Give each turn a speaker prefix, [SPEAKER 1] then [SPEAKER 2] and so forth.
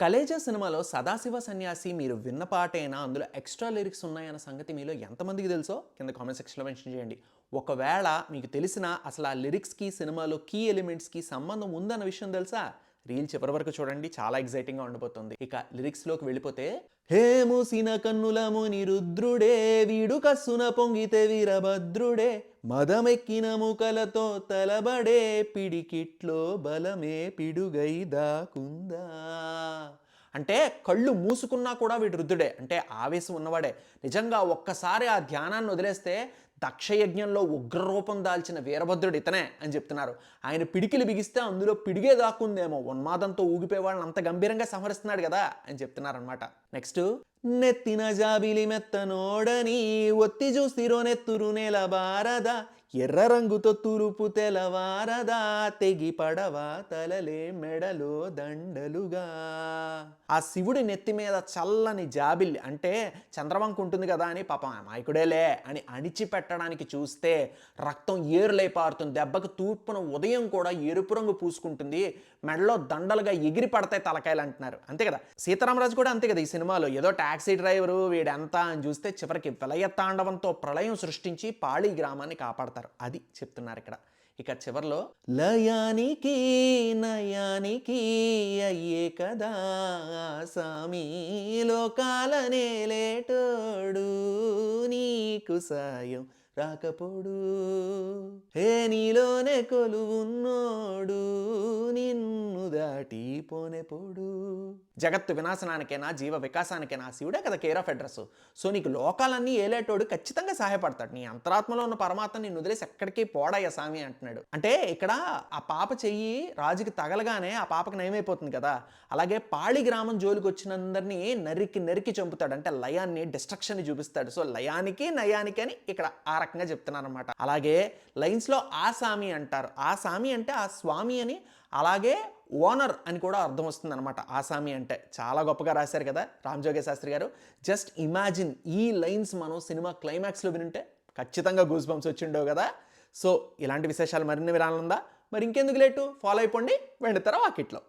[SPEAKER 1] కలేజా సినిమాలో సదాశివ సన్యాసి మీరు విన్న పాటైనా? అందులో ఎక్స్ట్రా లిరిక్స్ ఉన్నాయన్న సంగతి మీలో ఎంతమందికి తెలుసో కింద కామెంట్ సెక్షన్లో మెన్షన్ చేయండి. ఒకవేళ మీకు తెలిసిన అసలు ఆ లిరిక్స్కి సినిమాలో కీ ఎలిమెంట్స్కి సంబంధం ఉందన్న విషయం తెలుసా? రీల్ చివరి వరకు చూడండి చాలా ఎగ్జైటింగ్గా ఉండబోతుంది ఇక లిరిక్స్లోకి వెళ్ళిపోతే హే మూసిన కన్నులము నిరుద్రుడే వీడు కస్సున పొంగితే వీరభద్రుడే మదమెక్కిన ముకలతో తలబడే పిడికిట్లో బలమే పిడుగై దాకుందా? అంటే కళ్ళు మూసుకున్నా కూడా వీడు రుద్దుడే అంటే ఆవేశం ఉన్నవాడే. నిజంగా ఒక్కసారి ఆ ధ్యానాన్ని వదిలేస్తే దక్షయజ్ఞంలో ఉగ్రరూపం దాల్చిన వీరభద్రుడు ఇతనే అని చెప్తున్నారు. ఆయన పిడికిలు బిగిస్తే అందులో పిడిగే దాక్కుందేమో. ఉన్మాదంతో ఊగిపోయే వాళ్ళని అంత గంభీరంగా సంహరిస్తున్నాడు కదా అని చెప్తున్నారనమాట నెక్స్ట్ నెత్తిన జాబిలి మెత్తనోడని ఒత్తి చూసిరో నెత్తురు నెల బారదా. ఎర్ర రంగుతో తురుపు తెలవారదా తెగి పడవా తలలే మెడలో దండలుగా. ఆ శివుడి నెత్తి మీద చల్లని జాబిల్లి అంటే చంద్రవంక ఉంటుంది కదా అని పాపం అమాయకుడేలే అని అణిచిపెట్టడానికి చూస్తే రక్తం ఏరులై పారుతుంది దెబ్బకు తూర్పున ఉదయం కూడా ఎరుపు రంగు పూసుకుంటుంది. మెడలో దండలుగా ఎగిరి పడతాయి తలకాయలు అంటున్నారు. అంతే కదా? సీతారామరాజు కూడా అంతే కదా ఈ సినిమాలో. ఏదో టాక్సీ డ్రైవరు వీడెంత అని చూస్తే చివరికి విలయ తాండవంతో ప్రళయం సృష్టించి పాళీ గ్రామాన్ని కాపాడతారు. అది చెప్తున్నారు ఇక్కడ. ఇక చివరిలో లయానికి నయానికి అయ్యే కదా సామీ లోకాలనే లేటోడు నీకు సాయం రాకపోడు. హే నీలోనే కొలువున్నోడు దాటి పోనెపోడు జగత్తు వినాశనానికైనా జీవ వికాసానికైనా శివుడే కదా కేర్ ఆఫ్ అడ్రస్ సో నీకు లోకాలన్నీ ఏలేటోడు ఖచ్చితంగా సహాయపడతాడు. నీ అంతరాత్మలో ఉన్న పరమాత్మ నిన్ను వదిలేసి ఎక్కడికి పోడయ్య స్వామి అంటున్నాడు. అంటే ఇక్కడ ఆ పాప చెయ్యి రాజుకి తగలగానే ఆ పాపకు నయమైపోతుంది కదా. అలాగే పాళి గ్రామం జోలికి వచ్చినందరినీ నరికి నరికి చంపుతాడు. అంటే లయాన్ని డిస్ట్రక్షన్ చూపిస్తాడు. సో లయానికి నయానికి అని ఇక్కడ ఆ రకంగా చెప్తున్నారు అనమాట అలాగే లైన్స్లో ఆ సామి అంటారు. ఆ సామి అంటే ఆ స్వామి అని అలాగే ఓనర్ అని కూడా అర్థం వస్తుంది అనమాట ఆసామి అంటే. చాలా గొప్పగా రాశారు కదా రామ్జోగే శాస్త్రి గారు. జస్ట్ ఇమాజిన్ ఈ లైన్స్ మనం సినిమా క్లైమాక్స్లో వినుంటే ఖచ్చితంగా గూస్ బంప్స్ వచ్చిండవు కదా. సో ఇలాంటి విశేషాలు మరిన్ని వినాలందా మరి ఇంకెందుకు లేటు? ఫాలో అయిపోండి. వెండుతారా వాకిట్లో.